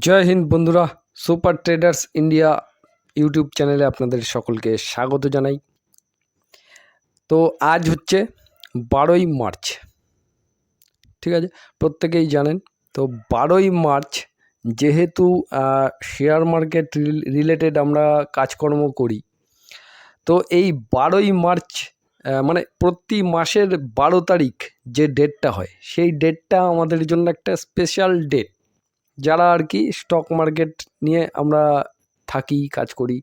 জয় হিন্দ বন্ধুরা, super traders India YouTube চ্যানেলে আপনাদের সকলকে স্বাগত জানাই। তো আজ হচ্ছে বারোই মার্চ, ঠিক আছে? প্রত্যেকেই জানেন, তো বারোই মার্চ যেহেতু শেয়ার মার্কেট রিলেটেড আমরা কাজকর্ম করি, তো এই বারোই মার্চ মানে প্রতি মাসের বারো তারিখ যে ডেটটা হয়, সেই ডেটটা আমাদের জন্য একটা স্পেশাল ডেট যারা আর কি স্টক মার্কেট নিয়ে আমরা থাকি, কাজ করি,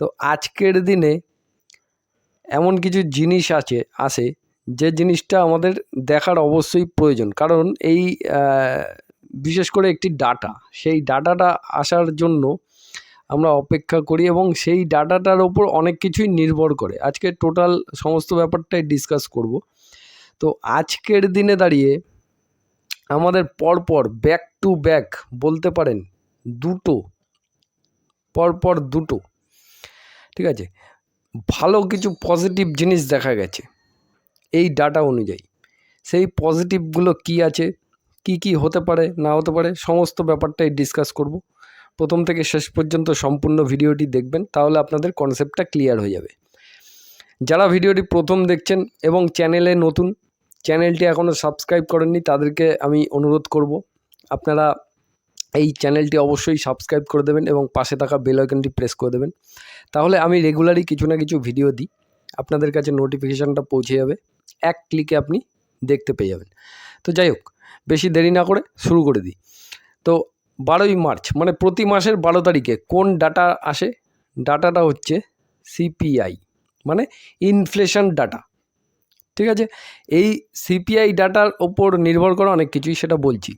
তো আজকের দিনে এমন কিছু জিনিস আছে আসে যে জিনিসটা আমাদের দেখার অবশ্যই প্রয়োজন। কারণ এই বিশেষ করে একটি ডাটা সেই ডাটাটা আসার জন্য আমরা অপেক্ষা করি এবং সেই ডাটাটার ওপর অনেক কিছুই নির্ভর করে। আজকে টোটাল সমস্ত ব্যাপারটাই ডিসকাস করব। তো আজকের দিনে দাঁড়িয়ে আমাদের পরপর ব্যাক টু ব্যাক বলতে পারেন দুটো, পরপর দুটো। ঠিক আছে? ভালো কিছু পজিটিভ জিনিস দেখা গেছে এই ডাটা অনুযায়ী। সেই পজিটিভগুলো কি আছে? কি কি হতে পারে, না হতে পারে? সমস্ত ব্যাপারটাই ডিসকাস করব। প্রথম থেকে শেষ পর্যন্ত সম্পূর্ণ ভিডিওটি দেখবেন, তাহলে আপনাদের কনসেপ্টটা ক্লিয়ার হয়ে যাবে। যারা ভিডিওটি প্রথম দেখছেন এবং চ্যানেলে নতুন চ্যানেলটি এখনও সাবস্ক্রাইব করেননি, তাদেরকে আমি অনুরোধ করব, আপনারা এই চ্যানেলটি অবশ্যই সাবস্ক্রাইব করে দেবেন এবং পাশে থাকা বেল আইকনটি প্রেস করে দেবেন। তাহলে আমি রেগুলারই কিছু না কিছু ভিডিও দিই, আপনাদের কাছে নোটিফিকেশানটা পৌঁছে যাবে, এক ক্লিকে আপনি দেখতে পেয়ে যাবেন। তো যাই হোক, বেশি দেরি না করে শুরু করে দিই। তো বারোই মার্চ মানে প্রতি মাসের বারো তারিখে কোন ডাটা আসে? ডাটাটা হচ্ছে সিপিআই মানে ইনফ্লেশন ডাটা। ঠিক আছে? এই সিপিআই ডাটার ওপর নির্ভর করে অনেক কিছুই সেটা বলছি।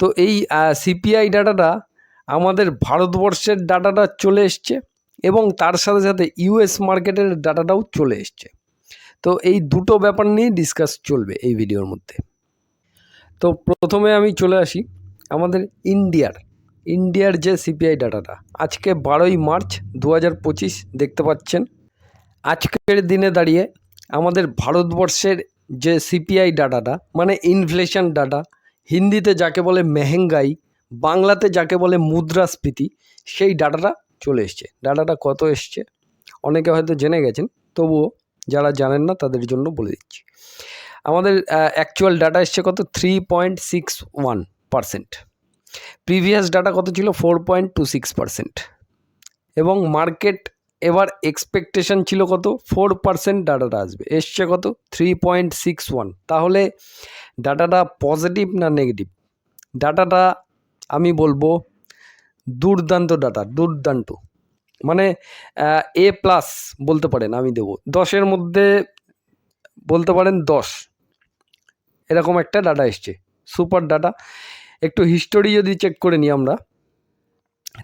তো এই সিপিআই ডাটাটা আমাদের ভারতবর্ষের ডাটাটা চলে এসছে এবং তার সাথে সাথে ইউএস মার্কেটের ডাটাটাও চলে এসছে। তো এই দুটো ব্যাপার নিয়ে ডিসকাস চলবে এই ভিডিওর মধ্যে। তো প্রথমে আমি চলে আসি আমাদের ইন্ডিয়ার ইন্ডিয়ার যে সিপিআই ডাটাটা আজকে বারোই মার্চ দু হাজার পঁচিশ, দেখতে পাচ্ছেন? আজকের দিনে দাঁড়িয়ে আমাদের ভারতবর্ষের যে সিপিআই ডাটাটা মানে ইনফ্লেশন ডাটা, হিন্দিতে যাকে বলে মেহেঙ্গাই, বাংলাতে যাকে বলে মুদ্রাস্ফীতি, সেই ডাটাটা চলে এসছে। ডাটাটা কত এসছে? অনেকে হয়তো জেনে গেছেন, তবুও যারা জানেন না, তাদের জন্য বলে দিচ্ছি। আমাদের অ্যাকচুয়াল ডাটা এসছে কত? Three point six one percent previous data কত ছিল? Four point two six percent এবং মার্কেট এবার এক্সপেকটেশন ছিল কত? ফোর পার্সেন্ট ডাটাটা আসবে। এসছে কত? থ্রি পয়েন্ট সিক্স ওয়ান তাহলে ডাটাটা পজিটিভ না নেগেটিভ ডাটাটা আমি বলব দুর্দান্ত ডাটা দুর্দান্ত। মানে এ প্লাস বলতে পারেন আমি দেবো। দশের মধ্যে বলতে পারেন দশ। এরকম একটা ডাটা এসছে। সুপার ডাটা একটু হিস্টোরি যদি চেক করে নিই আমরা।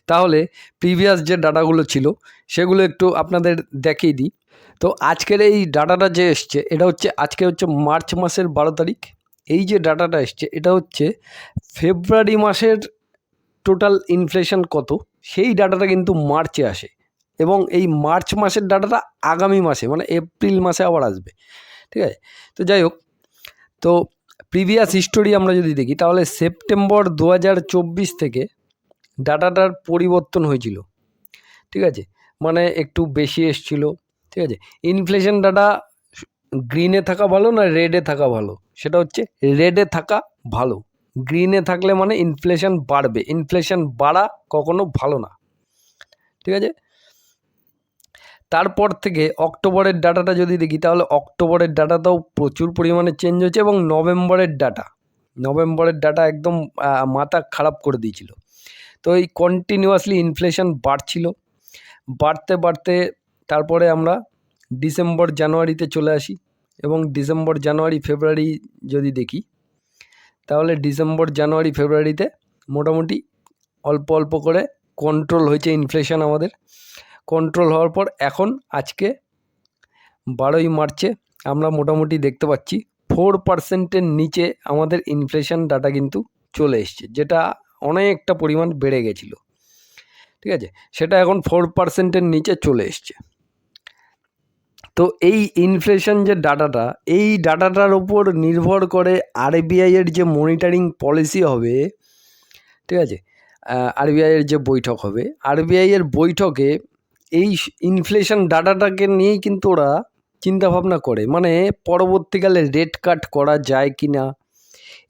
তাহলে প্রিভিয়াস যে ডাটাগুলো ছিল, সেগুলো একটু আপনাদের দেখিয়ে দিই। তো আজকের এই ডাটাটা যে এসছে, এটা হচ্ছে, আজকে হচ্ছে মার্চ মাসের বারো তারিখ। এই যে ডাটাটা এসছে, এটা হচ্ছে ফেব্রুয়ারি মাসের টোটাল ইনফ্লেশন কত, সেই ডাটাটা কিন্তু মার্চে আসে। এবং এই মার্চ মাসের ডাটাটা আগামী মাসে মানে এপ্রিল মাসে আবার আসবে। ঠিক আছে? তো যাই হোক, তো প্রিভিয়াস হিস্টোরি আমরা যদি দেখি, তাহলে সেপ্টেম্বর দু হাজার চব্বিশ থেকে ডাটাটার পরিবর্তন হয়েছিল। ঠিক আছে? মানে একটু বেশি এসছিল। ঠিক আছে? ইনফ্লেশন ডাটা গ্রিনে থাকা ভালো না রেডে থাকা ভালো? সেটা হচ্ছে রেডে থাকা ভালো। গ্রিনে থাকলে মানে ইনফ্লেশন বাড়বে। ইনফ্লেশন বাড়া কখনো ভালো না। ঠিক আছে? তারপর থেকে অক্টোবরের ডাটাটা যদি দেখি, তাহলে অক্টোবরের ডাটাটাও প্রচুর পরিমাণে চেঞ্জ হয়েছে এবং নভেম্বরের ডাটা নভেম্বরের ডাটা একদম মাথা খারাপ করে দিয়েছিল। তো এই কন্টিনিউয়াসলি ইনফ্লেশন বাড়ছিল। বাড়তে বাড়তে তারপরে আমরা ডিসেম্বর, জানুয়ারিতে চলে আসি এবং ডিসেম্বর, জানুয়ারি, ফেব্রুয়ারি যদি দেখি, তাহলে ডিসেম্বর, জানুয়ারি, ফেব্রুয়ারিতে মোটামুটি অল্প অল্প করে কন্ট্রোল হয়েছে ইনফ্লেশন আমাদের। কন্ট্রোল হওয়ার পর এখন আজকে বারোই মার্চে আমরা মোটামুটি দেখতে পাচ্ছি ফোর পার্সেন্টের নিচে আমাদের ইনফ্লেশন ডাটা কিন্তু চলে এসছে, যেটা অনেকটা পরিমাণ বেড়ে গেছিল। ঠিক আছে? সেটা এখন ফোর পার্সেন্টের নিচে চলে এসছে। তো এই ইনফ্লেশন যে ডাটাটা, এই ডাটাটার উপর নির্ভর করে আরবিআই এর যে মনিটারিং পলিসি হবে, ঠিক আছে? আরবিআইয়ের যে বৈঠক হবে আরবিআইয়ের বৈঠকে এই ইনফ্লেশন ডাটাটাকে নিয়েই কিন্তু ওরা চিন্তাভাবনা করে। মানে পরবর্তীকালে রেট কাট করা যায় কি না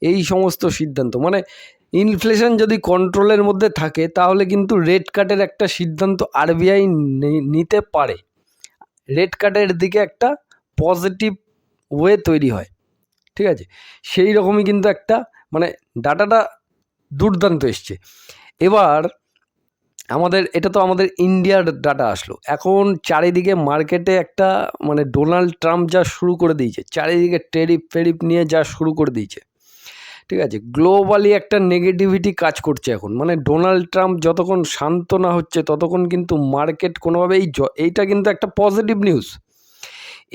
এই সমস্ত সিদ্ধান্ত। মানে ইনফ্লেশন যদি কন্ট্রোলের মধ্যে থাকে, তাহলে কিন্তু রেট কাটের একটা সিদ্ধান্ত আরবিআই নিতে পারে। রেট কাটের দিকে একটা পজিটিভ ওয়ে তৈরি হয়, ঠিক আছে? সেই রকমই কিন্তু একটা মানে ডাটাটা দুর্দান্ত এসছে। এবার আমাদের, এটা তো আমাদের ইন্ডিয়ার ডাটা আসলো। এখন চারিদিকে মার্কেটে একটা মানে ডোনাল্ড ট্রাম্প যা শুরু করে দিয়েছে, চারিদিকে টেরিফ ফেরিফ নিয়ে যা শুরু করে দিয়েছে ঠিক আছে? গ্লোবালি একটা নেগেটিভিটি কাজ করছে এখন। মানে ডোনাল্ড ট্রাম্প যতক্ষণ শান্ত না হচ্ছে, ততক্ষণ কিন্তু মার্কেট কোনোভাবে এই এইটা কিন্তু একটা পজিটিভ নিউজ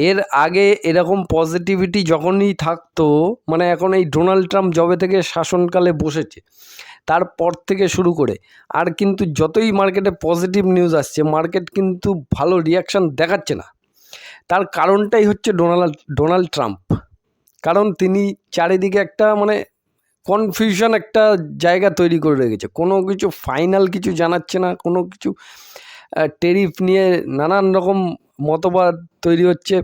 এর আগে এরকম পজিটিভিটি যখনই থাকতো মানে এখন এই ডোনাল্ড ট্রাম্প জবে থেকে শাসনকালে বসেছে, তারপর থেকে শুরু করে, আর কিন্তু যতই মার্কেটে পজিটিভ নিউজ আসছে মার্কেট কিন্তু ভালো রিয়াকশান দেখাচ্ছে না। তার কারণটাই হচ্ছে ডোনাল্ড ডোনাল্ড ট্রাম্প কারণ তিনি চারিদিকে একটা মানে কনফিউশন একটা জায়গা তৈরি করে রেখেছে। কোনো কিছু ফাইনাল কিছু জানাচ্ছে না, কোনো কিছু টেরিফ নিয়ে নানান রকম মতবাদ তৈরি হচ্ছে।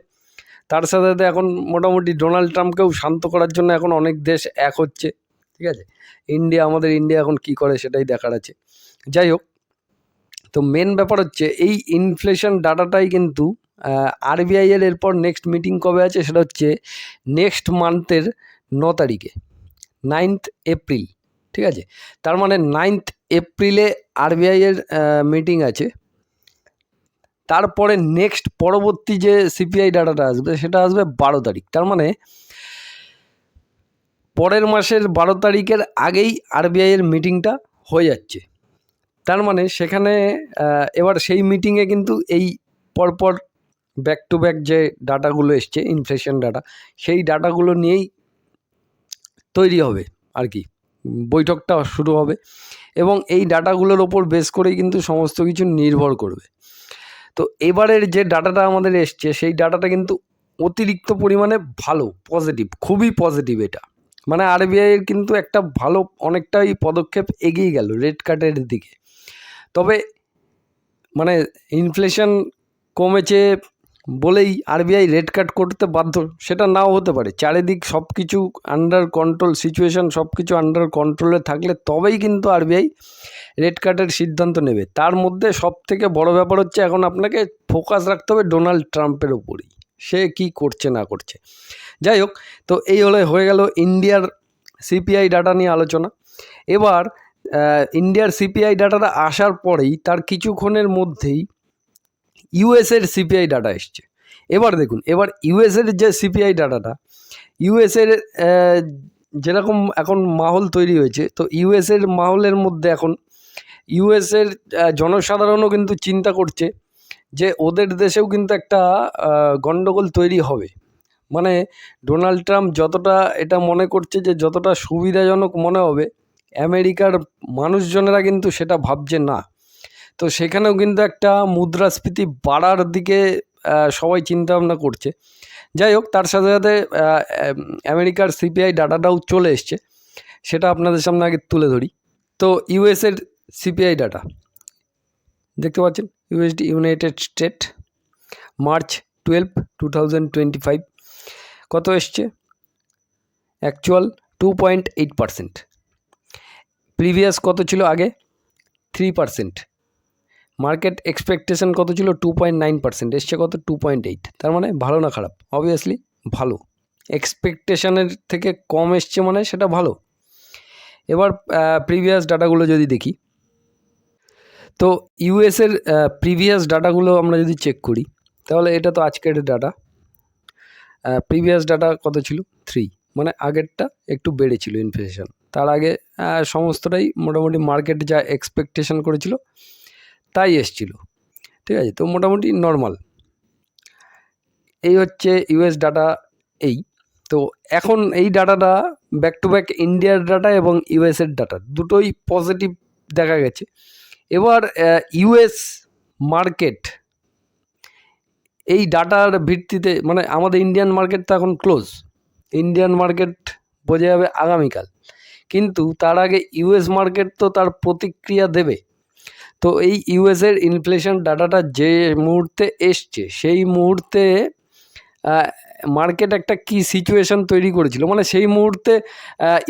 তার সাথে সাথে এখন মোটামুটি ডোনাল্ড ট্রাম্পকেও শান্ত করার জন্য এখন অনেক দেশ এক হচ্ছে, ঠিক আছে? ইন্ডিয়া আমাদের ইন্ডিয়া এখন কি করে সেটাই দেখার আছে। যাই হোক, তো মেন ব্যাপার হচ্ছে এই ইনফ্লেশন ডাটাটাই কিন্তু আরবিআইয়ের এরপর নেক্সট মিটিং কবে আছে সেটা হচ্ছে নেক্সট মান্থের ন তারিখে। নাইনথ এপ্রিল, ঠিক আছে? তার মানে নাইনথ এপ্রিলে আরবিআই এর মিটিং আছে। তারপরে নেক্সট পরবর্তী যে সিপিআই ডাটাটা আসবে, সেটা আসবে বারো তারিখ। তার মানে পরের মাসের বারো তারিখের আগেই আরবিআই এর মিটিংটা হয়ে যাচ্ছে। তার মানে সেখানে এবার সেই মিটিংয়ে কিন্তু এই পরপর ব্যাক টু ব্যাক যে ডাটাগুলো এসছে ইনফ্লেশন ডাটা সেই ডাটাগুলো নিয়েই তৈরি হবে আর কি। বৈঠকটা শুরু হবে এবং এই ডাটাগুলোর ওপর বেস করেই কিন্তু সমস্ত কিছু নির্ভর করবে। তো এবারের যে ডাটাটা আমাদের এসছে, সেই ডাটাটা কিন্তু অতিরিক্ত পরিমাণে ভালো পজিটিভ খুবই পজিটিভ এটা। মানে আরবিআইয়ের কিন্তু একটা ভালো অনেকটাই পদক্ষেপ এগিয়ে গেল রেড কার্ডের দিকে। তবে মানে ইনফ্লেশন কমেছে বলেই আরবিআই রেড কাট করতে বাধ্য। সেটা নাও হতে পারে। চারিদিক সব কিছু আন্ডার কন্ট্রোল সিচুয়েশন সব কিছু আন্ডার কন্ট্রোলে থাকলে তবেই কিন্তু আরবিআই রেড কাটের সিদ্ধান্ত নেবে। তার মধ্যে সব থেকে বড় ব্যাপার হচ্ছে এখন আপনাকে ফোকাস রাখতে হবে ডোনাল্ড ট্রাম্পের উপরই। সে কি করছে না করছে। যাই হোক, তো এই হলে হয়ে গেল ইন্ডিয়ার সিপিআই ডাটা নিয়ে আলোচনা। এবার ইন্ডিয়ার সিপিআই ডাটাটা আসার পরেই তার কিছুক্ষণের মধ্যেই ইউএসের সিপিআই ডাটা এসছে। এবার দেখুন এবার ইউএসের যে সিপিআই ডাটাটা ইউএসের যেরকম এখন মাহল তৈরি হয়েছে তো ইউএসের মাহলের মধ্যে এখন ইউএসের জনসাধারণও কিন্তু চিন্তা করছে যে ওদের দেশেও কিন্তু একটা আহ, গন্ডগোল তৈরি হবে। মানে ডোনাল্ড ট্রাম্প যতটা এটা মনে করছে যে যতটা সুবিধাজনক মনে হবে আমেরিকার মানুষজনেরা কিন্তু সেটা ভাবছে না। তো সেখানেও কিন্তু একটা মুদ্রাস্ফীতি বাড়ার দিকে সবাই চিন্তা ভাবনা করছে। যাই হোক, তার সাথে সাথে আমেরিকার সিপিআই ডাটাটাও চলে এসছে। সেটা আপনাদের সামনে আগে তুলে ধরি। তো ইউএসের সিপিআই ডাটা, দেখতে পাচ্ছেন? USD, United State, March twelve, two thousand twenty five. কত এসছে? Actual two point eight percent. Previous কত ছিল আগে? Three percent. মার্কেট এক্সপেকটেশন কত ছিল? টু পয়েন্ট নাইন পার্সেন্ট এসছে কত? টু পয়েন্ট এইট তার মানে ভালো না খারাপ? অবভিয়াসলি ভালো। এক্সপেকটেশনের থেকে কম এসছে মানে সেটা ভালো। এবার প্রিভিয়াস ডাটাগুলো যদি দেখি, তো ইউএসের প্রিভিয়াস ডাটাগুলো আমরা যদি চেক করি, তাহলে এটা তো আজকের ডাটা প্রিভিয়াস ডাটা কত ছিল? থ্রি মানে আগেরটা একটু বেড়েছিল ইনফ্লেশন তার আগে সমস্তটাই মোটামুটি মার্কেট যা এক্সপেকটেশন করেছিল তাই এসছিল। ঠিক আছে? তো মোটামুটি নর্মাল এই হচ্ছে ইউএস ডাটা এই। তো এখন এই ডাটাটা ব্যাক টু ব্যাক ইন্ডিয়ার ডাটা এবং ইউএসের ডাটা দুটোই পজিটিভ দেখা গেছে। এবার ইউএস মার্কেট এই ডাটার ভিত্তিতে মানে আমাদের ইন্ডিয়ান মার্কেট তো এখন ক্লোজ ইন্ডিয়ান মার্কেট বোঝা যাবে আগামীকাল। কিন্তু তার আগে ইউএস মার্কেট তো তার প্রতিক্রিয়া দেবে। তো এই ইউএসের ইনফ্লেশন ডাটাটা যে মুহূর্তে এসছে, সেই মুহূর্তে মার্কেট একটা কি সিচুয়েশন তৈরি করেছিল? মানে সেই মুহূর্তে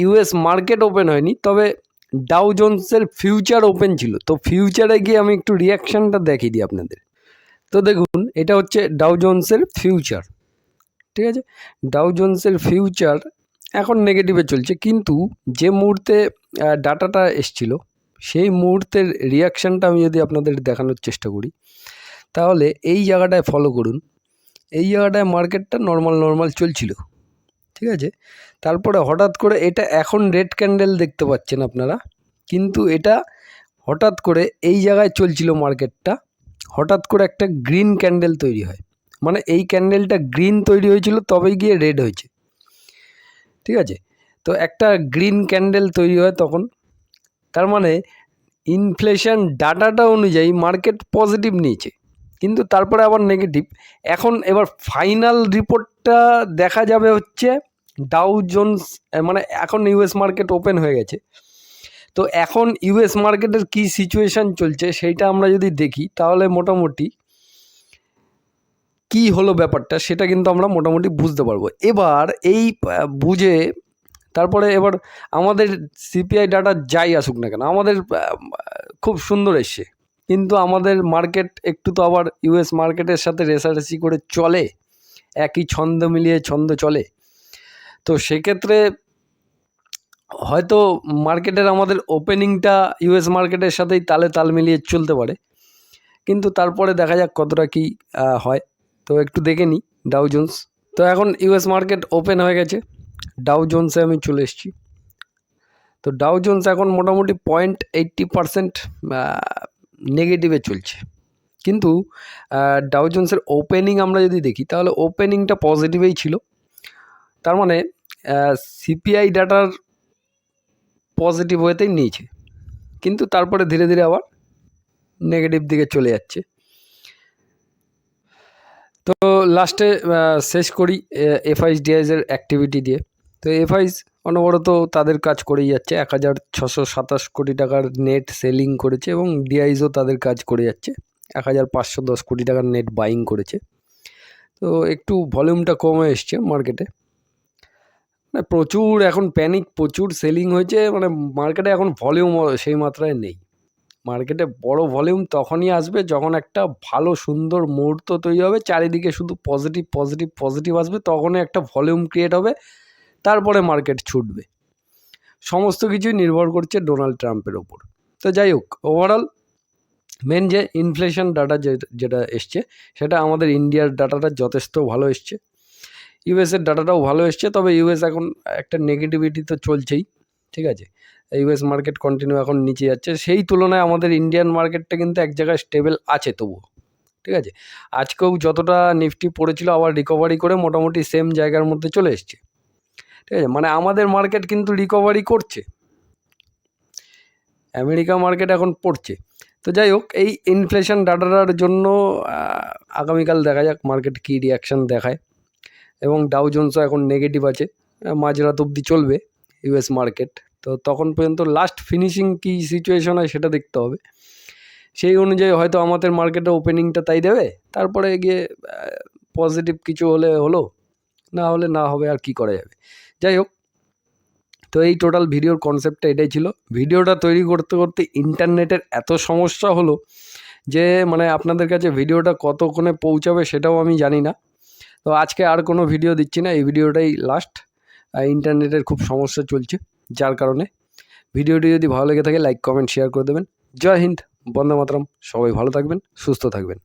ইউএস মার্কেট ওপেন হয়নি, তবে ডাউ জোন্সের ফিউচার ওপেন ছিল। তো ফিউচারে গিয়ে আমি একটু রিয়াকশানটা দেখিয়ে দিই আপনাদের। তো দেখুন, এটা হচ্ছে ডাউ জোন্সের ফিউচার ঠিক আছে? ডাউ জোন্সের ফিউচার এখন নেগেটিভে চলছে, কিন্তু যে মুহূর্তে ডাটাটা এসছিল সেই মুহূর্তের রিয়াকশানটা আমি যদি আপনাদের দেখানোর চেষ্টা করি, তাহলে এই জায়গাটায় ফলো করুন। এই জায়গাটায় মার্কেটটা নর্মাল নর্মাল চলছিল। ঠিক আছে? তারপরে হঠাৎ করে এটা এখন রেড ক্যান্ডেল দেখতে পাচ্ছেন আপনারা, কিন্তু এটা হঠাৎ করে এই জায়গায় চলছিল মার্কেটটা হঠাৎ করে একটা গ্রিন ক্যান্ডেল তৈরি হয়। মানে এই ক্যান্ডেলটা গ্রিন তৈরি হয়েছিল, তবেই গিয়ে রেড হয়েছে। ঠিক আছে? তো একটা গ্রিন ক্যান্ডেল তৈরি হয় তখন। তার মানে ইনফ্লেশন ডাটাটা অনুযায়ী মার্কেট পজিটিভ নিয়েছে। কিন্তু তারপরে আবার নেগেটিভ এখন এবার ফাইনাল রিপোর্টটা দেখা যাবে হচ্ছে ডাউ জোনস মানে এখন ইউএস মার্কেট ওপেন হয়ে গেছে। তো এখন ইউএস মার্কেটের কী সিচুয়েশান চলছে সেইটা আমরা যদি দেখি, তাহলে মোটামুটি কি হলো ব্যাপারটা সেটা কিন্তু আমরা মোটামুটি বুঝতে পারব। এবার এই বুঝে তারপরে এবার আমাদের সিপিআই ডাটা যাই আসুক না কেন, আমাদের খুব সুন্দর এসছে। কিন্তু আমাদের মার্কেট একটু তো আবার ইউএস মার্কেটের সাথে রেসারেসি করে চলে, একই ছন্দ মিলিয়ে ছন্দ চলে। তো সেক্ষেত্রে হয়তো মার্কেটের আমাদের ওপেনিংটা ইউএস মার্কেটের সাথেই তালে তাল মিলিয়ে চলতে পারে। কিন্তু তারপরে দেখা যাক কতটা কি হয়। তো একটু দেখে নিই ডাউজন্স তো এখন ইউএস মার্কেট ওপেন হয়ে গেছে। ডাউ জোন্সে আমি চলে এসেছি। তো ডাউ জোন্স এখন মোটামুটি পয়েন্ট এইট্টি পারসেন্ট নেগেটিভে চলছে। কিন্তু ডাউ জোন্সের ওপেনিং আমরা যদি দেখি, তাহলে ওপেনিংটা পজিটিভেই ছিল। তার মানে সিপিআই ডাটার পজিটিভ ওয়েতেই নিয়েছে। কিন্তু তারপরে ধীরে ধীরে আবার নেগেটিভ দিকে চলে যাচ্ছে। তো লাস্টে শেষ করি এফআইস ডিআইসের অ্যাক্টিভিটি দিয়ে। তো এফআইস অনবরত তাদের কাজ করেই যাচ্ছে। এক হাজার ছশো সাতাশ কোটি টাকার নেট সেলিং করেছে এবং ডিআইসও তাদের কাজ করে যাচ্ছে। এক হাজার পাঁচশো দশ কোটি টাকার নেট বাইং করেছে। তো একটু ভলিউমটা কমে এসছে মার্কেটে মানে প্রচুর, এখন প্যানিক প্রচুর সেলিং হয়েছে। মানে মার্কেটে এখন ভলিউম সেই মাত্রায় নেই। মার্কেটে বড় ভলিউম তখনই আসবে যখন একটা ভালো, সুন্দর মুহূর্ত তৈরি হবে। চারিদিকে শুধু পজিটিভ পজিটিভ পজিটিভ আসবে। তখনই একটা ভলিউম ক্রিয়েট হবে। তারপরে মার্কেট ছুটবে। সমস্ত কিছুই নির্ভর করছে ডোনাল্ড ট্রাম্পের ওপর। তো যাই হোক ওভারঅল মেন যে ইনফ্লেশন ডাটা যেটা এসছে, সেটা আমাদের ইন্ডিয়ার ডাটাটা যথেষ্ট ভালো এসছে। ইউএসের ডাটাটাও ভালো এসছে। তবে ইউএস এখন একটা নেগেটিভিটি তো চলছেই, ঠিক আছে? ইউএস মার্কেট কন্টিনিউ এখন নিচে যাচ্ছে। সেই তুলনায় আমাদের ইন্ডিয়ান মার্কেটটা কিন্তু এক জায়গায় স্টেবল আছে তবুও। ঠিক আছে? আজকেও যতটা নিফটি পড়েছিল, আবার রিকভারি করে মোটামুটি সেম জায়গার মধ্যে চলে এসছে। ঠিক আছে? মানে আমাদের মার্কেট কিন্তু রিকভারি করছে। আমেরিকা মার্কেট এখন পড়ছে। তো যাই হোক, এই ইনফ্লেশন ডাটাটার জন্য আগামীকাল দেখা যাক মার্কেট কী রিয়াকশান দেখায়। এবং ডাউ জোন্সও এখন নেগেটিভ আছে। মাঝরাত অবধি চলবে ইউএস মার্কেট তো তখন পর্যন্ত লাস্ট ফিনিশিং কী সিচুয়েশন হয় সেটা দেখতে হবে। সেই অনুযায়ী হয়তো আমাদের মার্কেটে ওপেনিংটা তাই দেবে, তারপরে গিয়ে পজিটিভ কিছু হলে হলো, না হলে না হবে আর কি করা যাবে। যাই হোক, তো এই টোটাল ভিডিওর কনসেপ্টটা এটাই ছিল। ভিডিওটা তৈরি করতে করতে ইন্টারনেটের এত সমস্যা হলো যে মানে আপনাদের কাছে ভিডিওটা কতক্ষণে পৌঁছাবে সেটাও আমি জানি না। তো আজকে আর কোনো ভিডিও দিচ্ছি না, এই ভিডিওটাই লাস্ট ইন্টারনেটের খুব সমস্যা চলছে। যার কারণে ভিডিওটি যদি ভালো লেগে থাকে লাইক কমেন্ট শেয়ার করে দেবেন। জয় হিন্দ, বন্দে মাতরম। সবাই ভালো থাকবেন, সুস্থ থাকবেন।